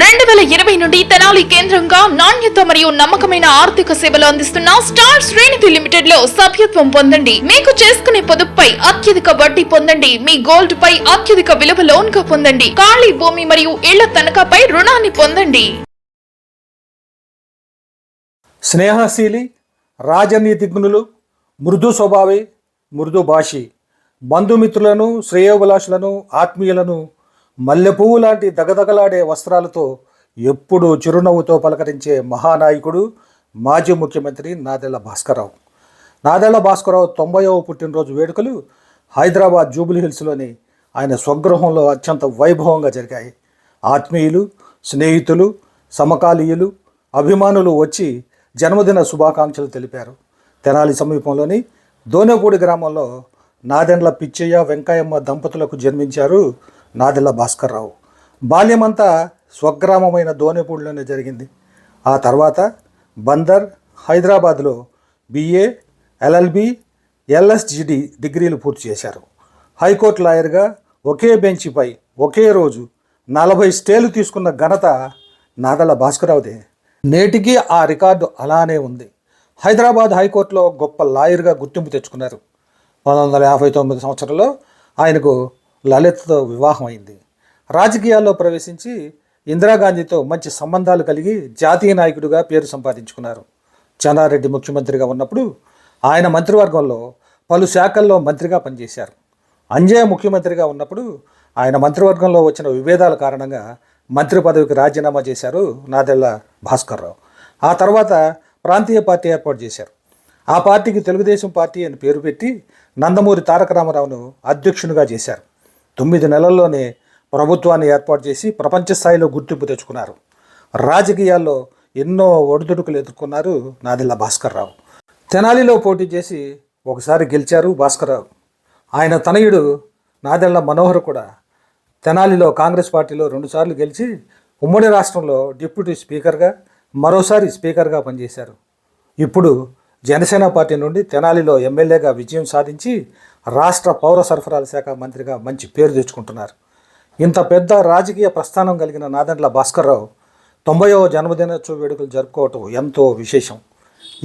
రెండు వేల ఇరవై నుండి తెనాలి కేంద్రంగా నాణ్యత మరియు నమ్మకమైన ఆర్థిక సేవలు అందిస్తున్న స్టార్ శ్రేణిధి లిమిటెడ్లో సభ్యత్వం పొందండి. మీకు చేసుకునే పొదుపుపై అత్యధిక వడ్డీ పొందండి. మీ గోల్డ్ పై అత్యధిక విలువ లోన్గా పొందండి. ఖాళీ భూమి మరియు ఇళ్ళ తనఖాపై రుణాన్ని పొందండి. స్నేహశీలి రాజనీతిజ్ఞులు మృదు స్వభావి మృదు భాషి. బంధుమిత్రులను శ్రేయోభిలాషులను ఆత్మీయులను మల్లెపువ్వు లాంటి దగదగలాడే వస్త్రాలతో ఎప్పుడూ చిరునవ్వుతో పలకరించే మహానాయకుడు మాజీ ముఖ్యమంత్రి నాదెళ్ళ భాస్కరరావు. నాదెళ్ళ భాస్కరరావు తొంభైవ పుట్టినరోజు వేడుకలు హైదరాబాద్ జూబ్లీహిల్స్లోని ఆయన స్వగృహంలో అత్యంత వైభవంగా జరిగాయి. ఆత్మీయులు స్నేహితులు సమకాలీయులు అభిమానులు వచ్చి జన్మదిన శుభాకాంక్షలు తెలిపారు. తెనాలి సమీపంలోని దోనేపూడి గ్రామంలో నాదెండ్ల పిచ్చయ్య వెంకయ్యమ్మ దంపతులకు జన్మించారు నాదెళ్ళ భాస్కర్రావు. బాల్యమంతా స్వగ్రామమైన దోనేపూడిలోనే జరిగింది. ఆ తర్వాత బందర్ హైదరాబాద్లో బిఏ ఎల్ఎల్బి ఎల్ఎస్జిడి డిగ్రీలు పూర్తి చేశారు. హైకోర్టు లాయర్గా ఒకే బెంచిపై ఒకే రోజు నలభై స్టేలు తీసుకున్న ఘనత నాదల భాస్కరరావుదే. నేటికి ఆ రికార్డు అలానే ఉంది. హైదరాబాద్ హైకోర్టులో గొప్ప లాయర్గా గుర్తింపు తెచ్చుకున్నారు. పంతొమ్మిది వందల యాభై తొమ్మిది సంవత్సరంలో ఆయనకు లలిత్తో వివాహం అయింది రాజకీయాల్లో ప్రవేశించి ఇందిరాగాంధీతో మంచి సంబంధాలు కలిగి జాతీయ నాయకుడిగా పేరు సంపాదించుకున్నారు. చెన్నారెడ్డి ముఖ్యమంత్రిగా ఉన్నప్పుడు ఆయన మంత్రివర్గంలో పలు శాఖల్లో మంత్రిగా పనిచేశారు. అంజయ్య ముఖ్యమంత్రిగా ఉన్నప్పుడు ఆయన మంత్రివర్గంలో వచ్చిన విభేదాల కారణంగా మంత్రి పదవికి రాజీనామా చేశారు నాదెళ్ళ భాస్కర్రావు. ఆ తర్వాత ప్రాంతీయ పార్టీ ఏర్పాటు చేశారు. ఆ పార్టీకి తెలుగుదేశం పార్టీ అని పేరు పెట్టి నందమూరి తారక రామారావును అధ్యక్షునిగా చేశారు. తొమ్మిది నెలల్లోనే ప్రభుత్వాన్ని ఏర్పాటు చేసి ప్రపంచ స్థాయిలో గుర్తింపు తెచ్చుకున్నారు. రాజకీయాల్లో ఎన్నో ఒడిదుడుకులు ఎదుర్కొన్నారు నాదిల్ల భాస్కర్ రావు తెనాలిలో పోటీ చేసి ఒకసారి గెలిచారు భాస్కర్రావు. ఆయన తనయుడు నాదెళ్ళ మనోహర్ కూడా తెనాలిలో కాంగ్రెస్ పార్టీలో రెండుసార్లు గెలిచి ఉమ్మడి రాష్ట్రంలో డిప్యూటీ స్పీకర్గా మరోసారి స్పీకర్గా పనిచేశారు. ఇప్పుడు జనసేన పార్టీ నుండి తెనాలిలో ఎమ్మెల్యేగా విజయం సాధించి రాష్ట్ర పౌర సరఫరాల శాఖ మంత్రిగా మంచి పేరు తెచ్చుకుంటున్నారు. ఇంత పెద్ద రాజకీయ ప్రస్థానం కలిగిన నాదండ్ల భాస్కర్రావు తొంభైవ జన్మదినోత్సవ వేడుకలు జరుపుకోవటం ఎంతో విశేషం.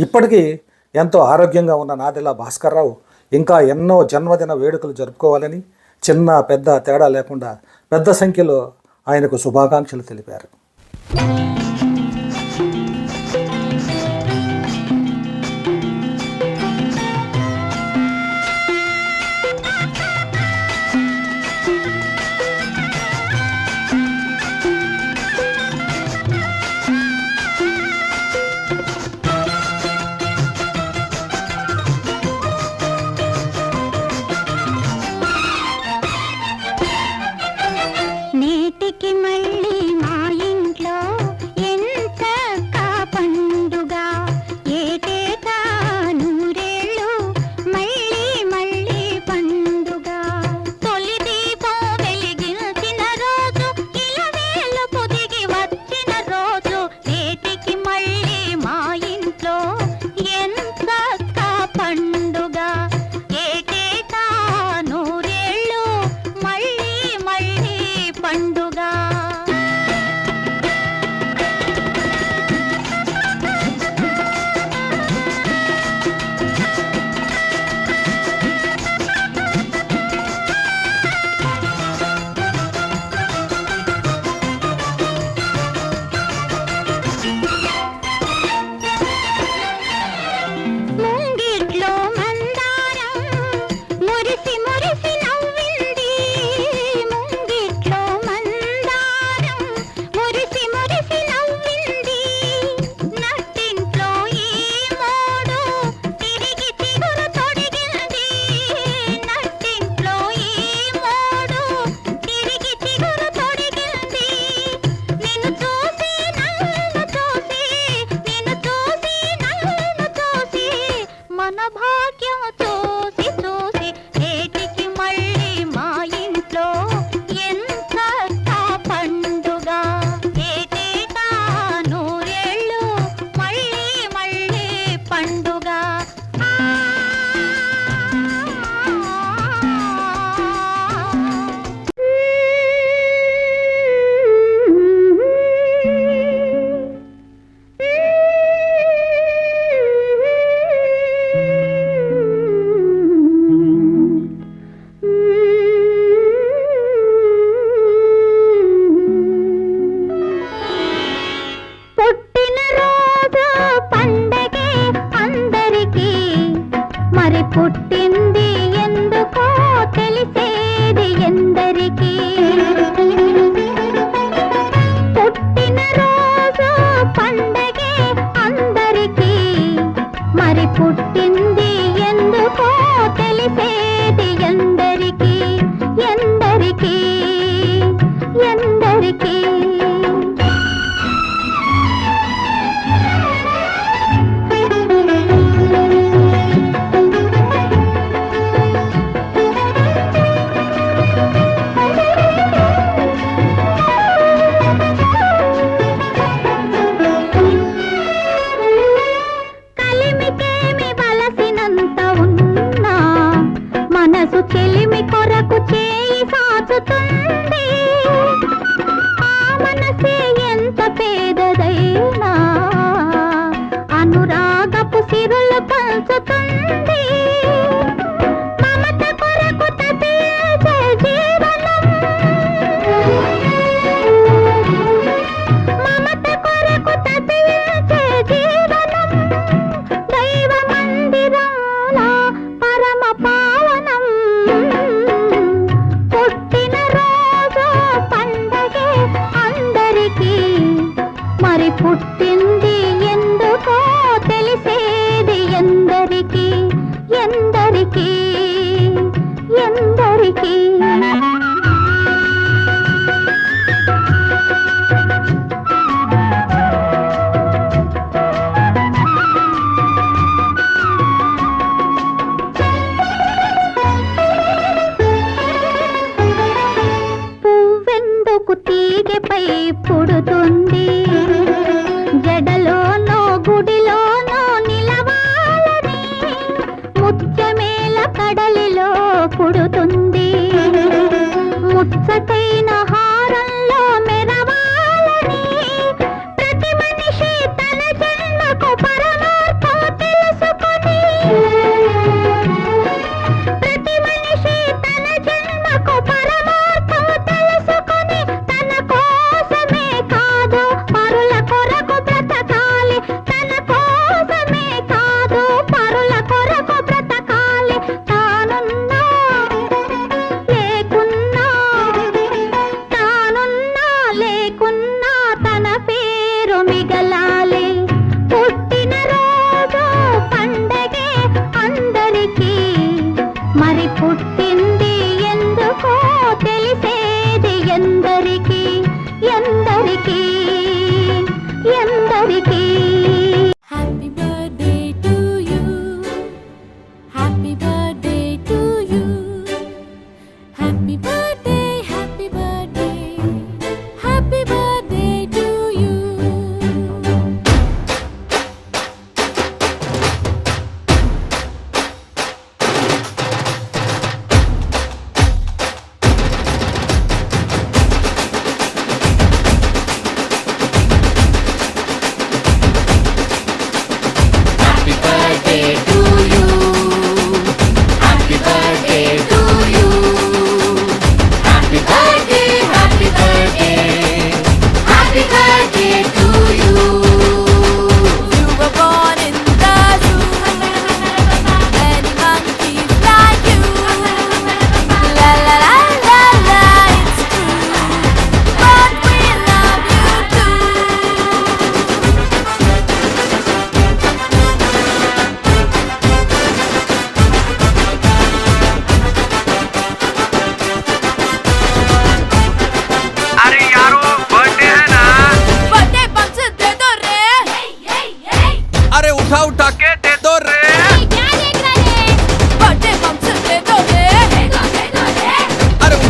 ఇప్పటికీ ఎంతో ఆరోగ్యంగా ఉన్న నాదెల్ల భాస్కర్రావు ఇంకా ఎన్నో జన్మదిన వేడుకలు జరుపుకోవాలని చిన్న పెద్ద తేడా లేకుండా పెద్ద సంఖ్యలో ఆయనకు శుభాకాంక్షలు తెలిపారు. happy.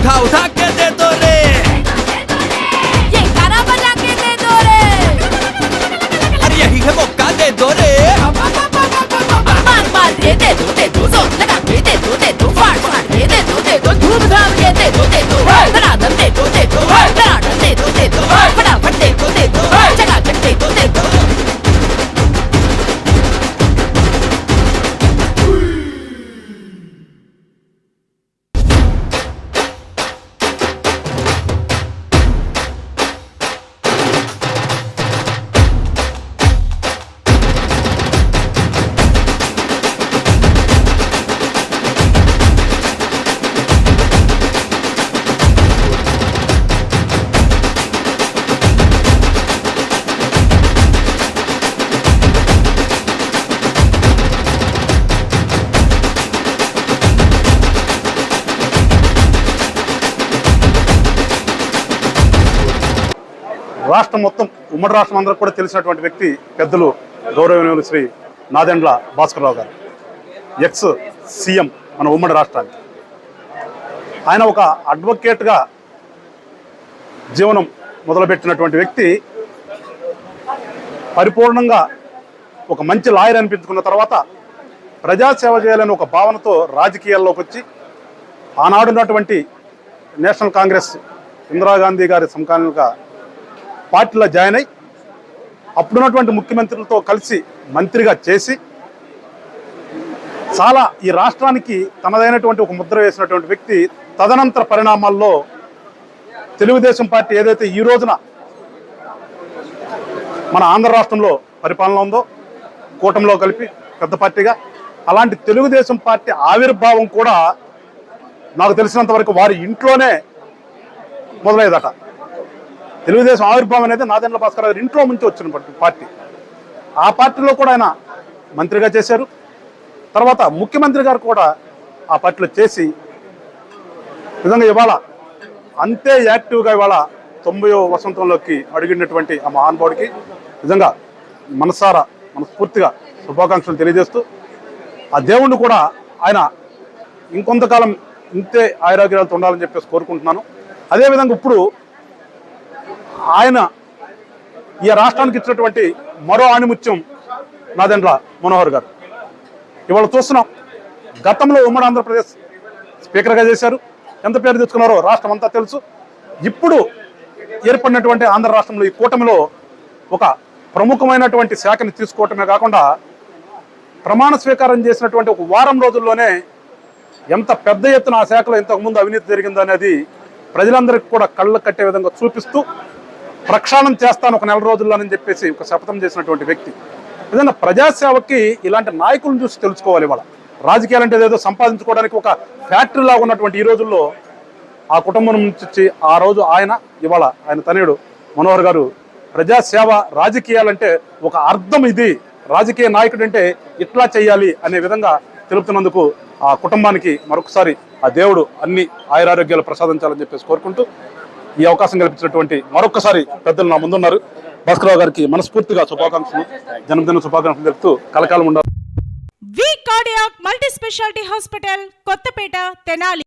पंखा उठा के दे दो रे ये गाना बजा के दे दो रे अरे यही है मौका दे दो रे बार बार दे दे दो दे दो ज़ोर लगा के दे दो दे दो फाड़ फाड़ दे दो दे दो धूम धाम के दे दो दे दो धड़ाधड़ दे दो दे दो दे दो दे दो రాష్ట్రం మొత్తం ఉమ్మడి రాష్ట్రం అందరికి కూడా తెలిసినటువంటి వ్యక్తి పెద్దలు గౌరవనీయులు శ్రీ నాదెండ్ల భాస్కరరావు గారు. ఎక్స్ సీఎం మన ఉమ్మడి రాష్ట్రానికి. ఆయన ఒక అడ్వకేట్గా జీవనం మొదలుపెట్టినటువంటి వ్యక్తి. పరిపూర్ణంగా ఒక మంచి లాయర్ అనిపించుకున్న తర్వాత ప్రజాసేవ చేయాలని ఒక భావనతో రాజకీయాల్లోకి వచ్చి ఆనాడున్నటువంటి నేషనల్ కాంగ్రెస్ ఇందిరాగాంధీ గారి సమకాలీనంగా పార్టీలో జాయిన్ అయి అప్పుడున్నటువంటి ముఖ్యమంత్రులతో కలిసి మంత్రిగా చేసి చాలా ఈ రాష్ట్రానికి తనదైనటువంటి ఒక ముద్ర వేసినటువంటి వ్యక్తి తదనంతర పరిణామాల్లో తెలుగుదేశం పార్టీ ఏదైతే ఈ రోజున మన ఆంధ్ర రాష్ట్రంలో పరిపాలన ఉందో కూటమిలో కలిపి పెద్ద పార్టీగా అలాంటి తెలుగుదేశం పార్టీ ఆవిర్భావం కూడా నాకు తెలిసినంత వరకు వారి ఇంట్లోనే మొదలయ్యేదట. తెలుగుదేశం ఆవిర్భావం అనేది నాదెండ్ల భాస్కర్ గారి ఇంట్లో నుంచి వచ్చిన పార్టీ. ఆ పార్టీలో కూడా ఆయన మంత్రిగా చేశారు. తర్వాత ముఖ్యమంత్రి గారు కూడా ఆ పార్టీలో చేసి నిజంగా ఇవాళ అంతే యాక్టివ్గా ఇవాళ తొంభయో వసంతంలోకి అడిగినటువంటి ఆ మహానుభావుడికి నిజంగా మనసారా మనస్ఫూర్తిగా శుభాకాంక్షలు తెలియజేస్తూ ఆ దేవుణ్ణి కూడా ఆయన ఇంకొంతకాలం ఇంతే ఆయురాగ్యాలతో ఉండాలని చెప్పేసి కోరుకుంటున్నాను. అదేవిధంగా ఇప్పుడు ఆయన ఈ రాష్ట్రానికి ఇచ్చినటువంటి మరో ఆణిముత్యం నాదెండ్ల మనోహర్ గారు. ఇవాళ చూస్తున్నాం గతంలో ఉమ్మడి ఆంధ్రప్రదేశ్ స్పీకర్గా చేశారు. ఎంత పేరు తెచ్చుకున్నారో రాష్ట్రం అంతా తెలుసు. ఇప్పుడు ఏర్పడినటువంటి ఆంధ్ర రాష్ట్రంలో ఈ కూటమిలో ఒక ప్రముఖమైనటువంటి శాఖని తీసుకోవటమే కాకుండా ప్రమాణ స్వీకారం చేసినటువంటి ఒక వారం రోజుల్లోనే ఎంత పెద్ద ఎత్తున ఆ శాఖలో ఇంతకుముందు అవినీతి జరిగిందనేది ప్రజలందరికీ కూడా కళ్ళు కట్టే విధంగా చూపిస్తూ ప్రక్షాళన చేస్తాను ఒక నెల రోజుల్లోనని చెప్పేసి ఒక శపథం చేసినటువంటి వ్యక్తి. ఏదైనా ప్రజాసేవకి ఇలాంటి నాయకులను చూసి తెలుసుకోవాలి ఇవాళ. రాజకీయాలు అంటే ఏదో సంపాదించుకోవడానికి ఒక ఫ్యాక్టరీలా ఉన్నటువంటి ఈ రోజుల్లో ఆ కుటుంబం నుంచి వచ్చి ఆ రోజు ఆయన ఇవాళ ఆయన తనయుడు మనోహర్ గారు ప్రజాసేవ రాజకీయాలంటే ఒక అర్థం ఇది. రాజకీయ నాయకుడు అంటే ఇట్లా చేయాలి అనే విధంగా తెలుపుతున్నందుకు ఆ కుటుంబానికి మరొకసారి ఆ దేవుడు అన్ని ఆయురారోగ్యాలు ప్రసాదించాలని చెప్పేసి కోరుకుంటూ ఈ అవకాశం కల్పించినటువంటి మరొకసారి పెద్దలు నా ముందున్నారు. భాస్కరరావు గారికి మనస్ఫూర్తిగా శుభాకాంక్షలు. జన్మదిన శుభాకాంక్షలు తెలుపుతూ కలకాలం ఉండాలి. V cardiac multi speciality hospital Kothapeta Tenali.